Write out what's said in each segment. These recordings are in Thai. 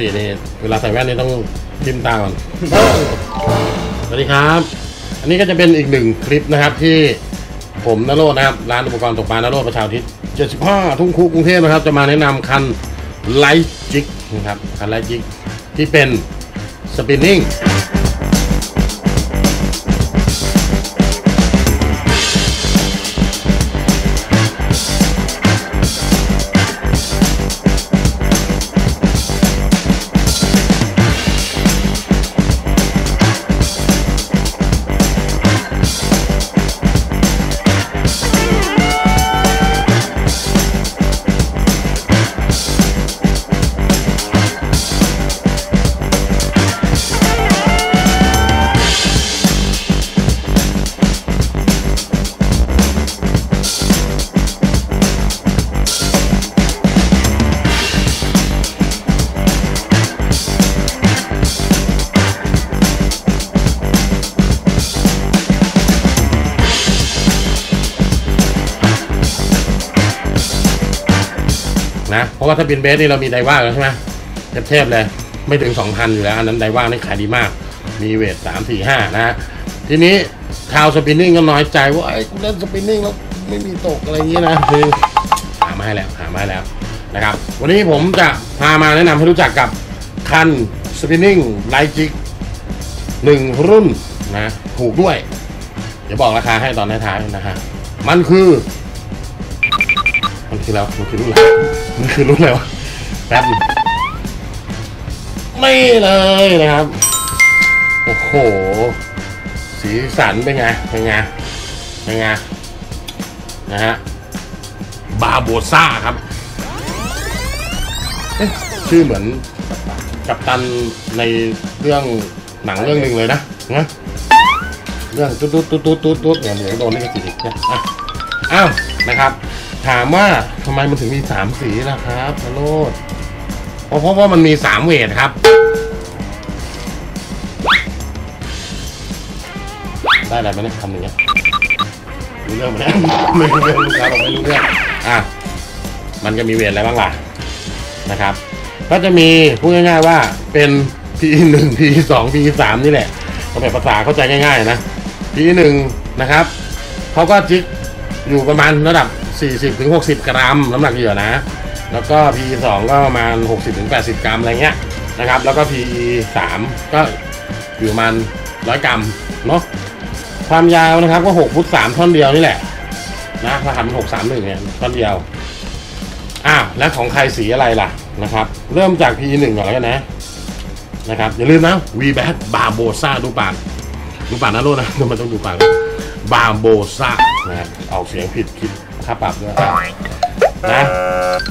ตินี่เวลาใส่แว่นนี่ต้องทิมตาก่อนสวัสดีครับ อันนี้ก็จะเป็นอีกหนึ่งคลิปนะครับที่ผมนโรจน์นะครับ ร้านอุปกรณ์ตกปลานโรจน์ประชาอุทิศ75 ทุ่งคูกรุงเทพนะครับ จะมาแนะนำคันไลท์จิกนะครับคันไลท์จิกที่เป็นสปินนิ่ง นะ เพราะว่าถ้าเป็นเบสนี่เรามีไดว่าแล้วใช่ไหมเทพๆเลย ไม่ถึง 2,000 อยู่แล้ว อันนั้นไดว่านี่ขายดีมาก มีเวท 3 4 5 นะฮะ ทีนี้ชาวสปินนิ่งก็น้อยใจว่าไอ้กูเล่นสปินนิ่งแล้วไม่มีตกอะไรอย่างนี้นะคือหามาให้แล้วหามาให้แล้วนะครับ วันนี้ผมจะพามาแนะนำให้รู้จักกับคันสปินนิ่งไลจิกหนึ่งรุ่นนะถูกด้วย เดี๋ยวบอกราคาให้ตอนท้ายๆนะฮะมันคือ มันคือแล้วมันคือรุ่นอะไร มันคือรุ่นอะไรวะแป๊บไม่เลยนะครับ โอ้โห สีสันเป็นไง เป็นไง เป็นไง นะฮะ บาโบซ่าครับเอ๊ะชื่อเหมือนกับตันในเรื่องหนังเรื่องหนึ่งเลยนะนะเรื่องตุ๊ดตุ๊ดตุ๊ดตุ๊ดตุ๊ดตุ๊ดเนี่ยเดี๋ยวโดนนี่ก็ติดอีกนะอะอ้าว นะครับ ถามว่าทำไมมันถึงมีสามสีล่ะครับพะโรดเพราะเพราะว่ามันมีสามเวทครับ ได้อะไรไหมเนี่ยคำหนึ่งเนี่ยรู้เรื่องไหมเนี่ยไม่รู้เรื่องลูกค้าบอกไม่รู้เรื่องอะมันจะมีเวทอะไรบ้างล่ะนะครับ ก็จะมีพูดง่ายๆว่าเป็น PE หนึ่ง PE สอง PE สามนี่แหละก็แบบภาษาเข้าใจง่ายๆนะ PE หนึ่งนะครับเขาก็จิกอยู่ประมาณระดับ 40ถึง60 กรัมน้ำหนักเหยื่อนะ แล้วก็ PE สองก็ประมาณ 60ถึง80 กรัมอะไรเงี้ยนะครับ แล้วก็ PE สามก็อยู่ประมาณ 100 กรัมเนาะความยาวนะครับก็ 6 ฟุต 3 ท่อนเดียวนี่แหละ นะถ้าหัน6 3 1เนี่ยท่อนเดียวอ้าวแล้วของใครสีอะไรล่ะนะครับ เริ่มจาก P1 ก่อนแล้วกันนะนะครับอย่าลืมนะ V Back Barbosa ดูปากดูปากนะโลดนะทำไมต้องดูปาก Barbosa นะออกเสียงผิดคิด ค่าปรับด้วยนะ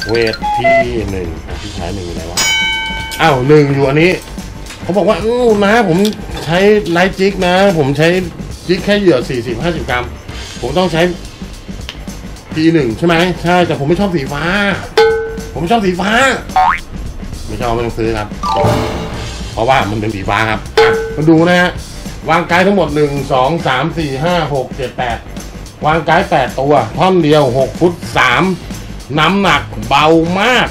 เวทที่หนึ่งที่ใช้หนึ่งอยู่ไหนวะอ้าวหนึ่งอยู่อันนี้เขาบอกว่าอู้นะผมใช้ไลท์จิกนะ ผมใช้จิกแค่เหยื่อ40 50กรัม ผมต้องใช้ P1 ใช่ไหมใช่แต่ผมไม่ชอบสีฟ้า ผมไม่ชอบสีฟ้า ไม่ชอบไม่ต้องซื้อครับ เพราะว่ามันเป็นสีฟ้าครับมาดูนะฮะวางไกด์ทั้งหมด1 2 3 4 5 6 7 8 วางไกด์8ตัว ท่อนเดียว6ฟุต3น้ำหนักเบามาก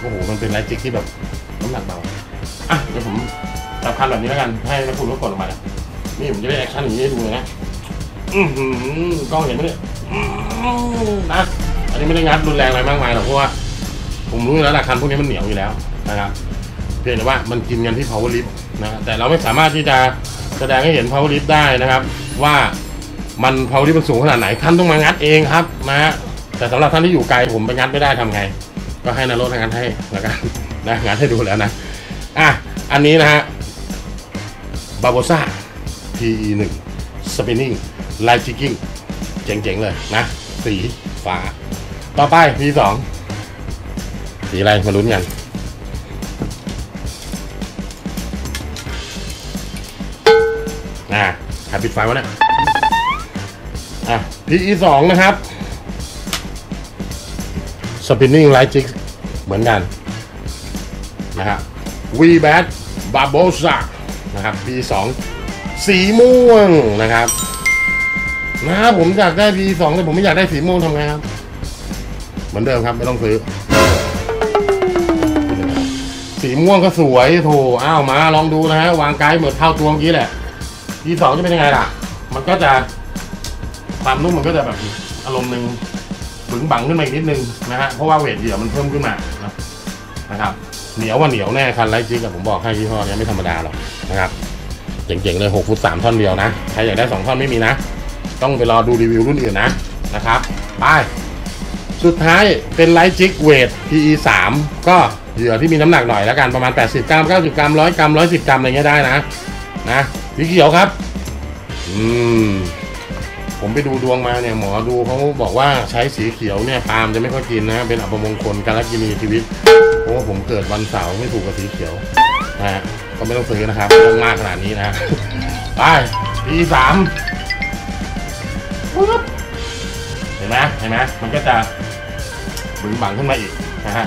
โอ้โห มันเป็นไลท์จิกที่แบบน้ำหนักเบา อะ เดี๋ยวผมจับคันแบบนี้แล้วกัน ให้นักคุณรถกดออกมาเลยนี่ผมจะได้แอคชั่นอย่างนี้ให้ดูเลยนะ อือหือกล้องเห็นไหมเนี่ยนะ อันนี้ไม่ได้งัดรุนแรงอะไรมากมายหรอกเพราะว่า ผมรู้อยู่แล้วหลักคันพวกนี้มันเหนียวอยู่แล้วนะครับเพียงแต่ว่ามันกินกันที่ power lift นะ แต่เราไม่สามารถที่จะแสดงให้เห็น power lift ได้นะครับ ว่า มัน power lift มันสูงขนาดไหนท่านต้องมางัดเองครับนะฮะแต่สำหรับท่านที่อยู่ไกลผมไปงัดไม่ได้ทำไง ก็ให้นารถงัดให้แล้วกันนะงัดให้ดูแล้วนะอะอันนี้นะฮะบาโบซ่า PE 1 spinning light jigging เจ๋งๆเลยนะ สีฟ้า ต่อไป P2 สีอะไร มาลุ้นกัน อะใครปิดไฟวะเนี่ย อะ PE สองนะครับ Spinning Light Jig เหมือนกันนะครับ V Bat Barbosa นะครับ PE สองสีม่วงนะครับนะผมอยากได้ PE สองแต่ผมไม่อยากได้สีม่วงทำไงครับ เหมือนเดิมครับไม่ต้องซื้อ สีม่วงก็สวยโถอ้าวมาลองดูนะฮะวางไกด์เหมือนเท่าตัวเมื่อกี้แหละทีสองจะเป็นยังไงล่ะ มันก็จะ ความนุ่มมันก็จะแบบอารมณ์หนึ่งบึงบังขึ้นมาอีกนิดนึงนะฮะเพราะว่าเวทเหยื่อมันเพิ่มขึ้นมานะครับ เหนียวว่าเหนียวแน่คันไลจิกกับผมบอกให้ยี่ห้อเนี้ยไม่ธรรมดาหรอกนะครับเจ๋งๆเลย6ฟุต3ท่อนเดียวนะใครอยากได้ 2 ท่อนไม่มีนะ ต้องไปรอดูรีวิวรุ่นอื่นนะนะครับไปสุดท้ายเป็นไลจิกเวท PE 3ก็เหยื่อที่มีน้ำหนักหน่อยแล้วกันประมาณ 80 กรัม 90 กรัม 100 กรัม 110 กรัมอะไรเงี้ยได้นะนะสีเขียวครับ อืม ผมไปดูดวงมาเนี่ยหมอดูเขาบอกว่าใช้สีเขียวเนี่ยปาล์มจะไม่ค่อยกินนะเป็นอัปมงคลการกินีชีวิตเพราะว่าผมเกิดวันเสาร์ไม่ถูกกับสีเขียวนะฮะก็ไม่ต้องซื้อนะครับเรื่องมากขนาดนี้นะไปทีสามปึ๊บเห็นไหมเห็นไหมมันก็จะบึ้งบังขึ้นมาอีกนะฮะ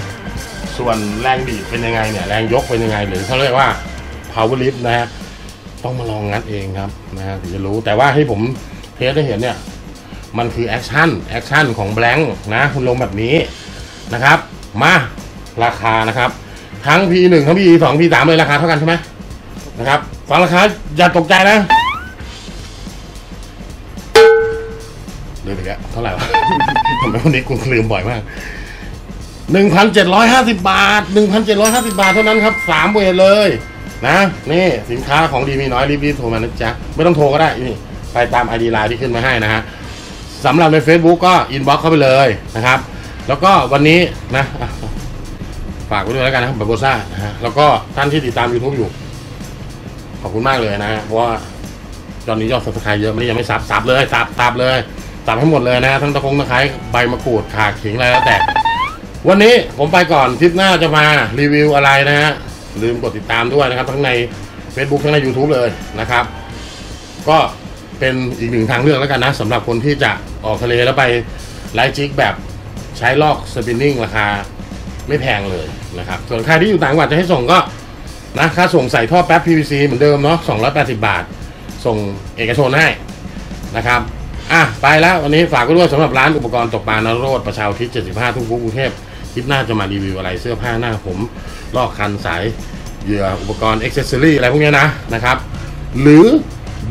ส่วนแรงบีบเป็นยังไงเนี่ยแรงยกเป็นยังไง หรือเขาเรียกว่า power lift นะฮะต้องมาลองงัดเองครับนะฮะถึงจะรู้แต่ว่าให้ผม สได้เห็นเนี่ย มันคือแอคชั่นแอคชั่นของแบงค์นะคุณลงแบบนี้นะครับ มาราคานะครับ ทั้ง P1 ทั้ง P2 P3 เลยราคาเท่ากันใช่ไหมนะครับฟังราคาอย่าตกใจนะเดี๋ยวอีกแล้วเท่าไหร่วะทำไมวันนี้กูลืมบ่อยมาก1,750บาท1,750บาทเท่านั้นครับสามเวทเลย นะ นี่สินค้าของดีมีน้อยรีบๆโทรมานะจ๊ะ ไม่ต้องโทรก็ได้นี่ ไปตามไอดีไลน์ที่ขึ้นมาให้นะฮะสำหรับใน Facebook ก็อินบ็อกเข้าไปเลยนะครับ แล้วก็วันนี้นะฝากไว้ด้วยแล้วกันนะครับบาโบซ่านะฮะแล้วก็ท่านที่ติดตาม YouTube อยู่ ขอบคุณมากเลยนะฮะเพราะว่าตอนนี้ยอดสับสไครเยอะไม่ได้ยังไม่สับสับเลยสับสับเลยสับให้หมดเลยนะ ทั้งตะคงตะไคร้ใบมะกรูดขาขิงอะไรแล้วแต่ วันนี้ผมไปก่อนทริปหน้าจะมารีวิวอะไรนะฮะลืมกดติดตามด้วยนะครับ ทั้งใน Facebook ทั้งใน YouTube เลยนะครับ ก็ เป็นอีกหนึ่งทางเลือกแล้วกันนะสำหรับคนที่จะออกทะเลแล้วไปไลฟ์จิกแบบใช้ลอกสปินนิ่งราคาไม่แพงเลยนะครับ ส่วนใครที่อยู่ต่างจังหวัดจะให้ส่งก็นะค่าส่งใส่ท่อแป๊บ PVC เหมือนเดิมเนาะ280 บาท ส่งเอกชนให้นะครับอะไปแล้ววันนี้ฝากไว้ด้วยสำหรับร้านอุปกรณ์ตกปลานโรดประชาทิศ75 ทุ่งฟุกกรุงเทพคลิปหน้าจะมารีวิวอะไรเสื้อผ้าหน้าผม ลอกคันสายเหยื่ออุปกรณ์อ็อกเซสซอรี่อะไรพวกนี้นะนะครับ หรือ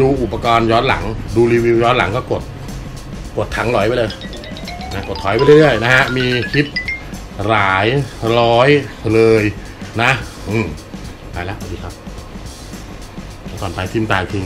ดูอุปกรณ์ย้อนหลัง ดูรีวิวย้อนหลังก็กด กดถังลอยไปเลยนะกดถอยไปเรื่อยๆนะฮะ มีคลิปหลายร้อยเลยนะ อืมไปแล้วสวัสดีครับ ก่อนไปทิมตายทิ้ง